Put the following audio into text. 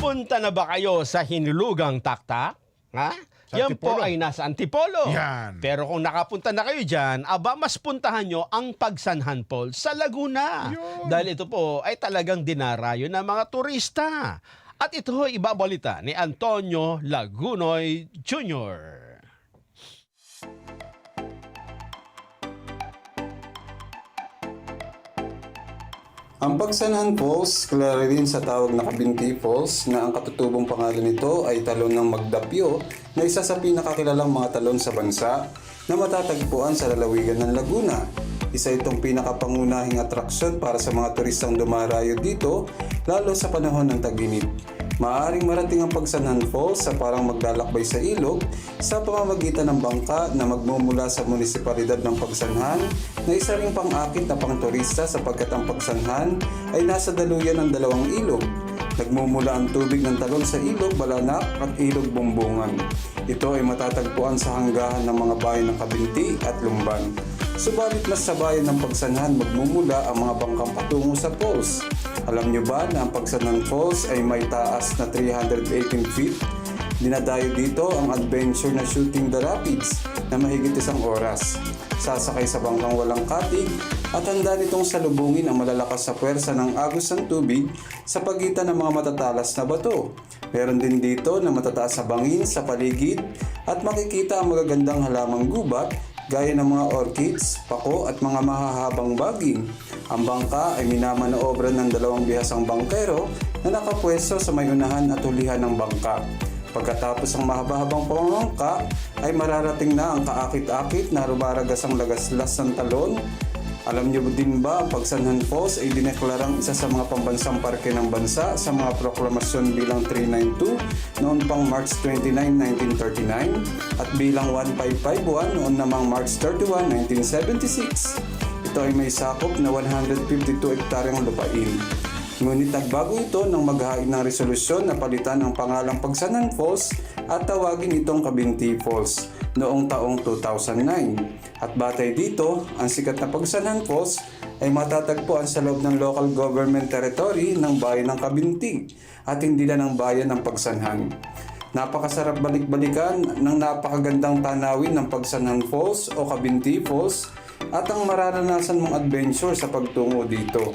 Nakapunta na ba kayo sa hinulugang taktak? Ha? Sa Yan po Antipolo. ay nasa Antipolo. Yan. Pero kung nakapunta na kayo dyan, aba mas puntahan nyo ang Pagsanhan Falls sa Laguna. Yun. Dahil ito po ay talagang dinarayo ng mga turista. At ito ho ibabalita ni Antonio Lagunoy Jr. Ang Pagsanhan Falls, kilala rin sa tawag na Kabinti Falls na ang katutubong pangalan nito ay talon ng Magdapyo na isa sa pinakakilalang mga talon sa bansa na matatagpuan sa lalawigan ng Laguna. Isa itong pinakapangunahing atraksyon para sa mga turistang dumarayo dito lalo sa panahon ng tag-init. Maaring marating ang Pagsanhan Falls sa parang maglalakbay sa ilog sa pamamagitan ng bangka na magmumula sa munisipalidad ng Pagsanhan na isa ring pang-akit na pang-turista sapagkat ang Pagsanhan ay nasa daluyan ng dalawang ilog. Nagmumula ang tubig ng talon sa ilog Balanak at ilog Bumbungan. Ito ay matatagpuan sa hanggahan ng mga bayan ng Kabinti at Lumban. Subalit mas sa bayan ng Pagsanhan magmumula ang mga bangkang patungo sa falls. Alam nyo ba na ang Pagsanhan Falls ay may taas na 318 feet? Dinadayo dito ang adventure na shooting the rapids na mahigit isang oras. Sasakay sa bangkang walang katig at handa nitong salubungin ang malalakas sa puwersa ng agos ng tubig sa pagitan ng mga matatalas na bato. Meron din dito na matataas na bangin sa paligid at makikita ang magagandang halamang gubat gaya ng mga orchids, pako at mga mahahabang baging. Ang bangka ay minamanoobra ng dalawang bihasang bangkero na nakapwesto sa may unahan at hulihan ng bangka. Pagkatapos ng mahaba-habang pamangka ay mararating na ang kaakit-akit na rumaragas ang lagaslas ng talon. Alam niyo din ba ang Pagsanhan Falls ay dineklarang isa sa mga pambansang parke ng bansa sa mga proklamasyon bilang 392 noon pang March 29, 1939 at bilang 1551 noon namang March 31, 1976. Ito ay may sakop na 152 hektaryang lupain. Ngunit nagbago ito nang maghain ng resolusyon na palitan ang pangalang Pagsanan Falls at tawagin itong Kabinti Falls noong taong 2009. At batay dito, ang sikat na Pagsanan Falls ay matatagpuan sa loob ng local government territory ng bayan ng Kabinti at hindi na ng bayan ng Pagsanhan. Napakasarap balik-balikan ng napakagandang tanawin ng Pagsanhan Falls o Kabinti Falls at ang mararanasan mong adventure sa pagtungo dito.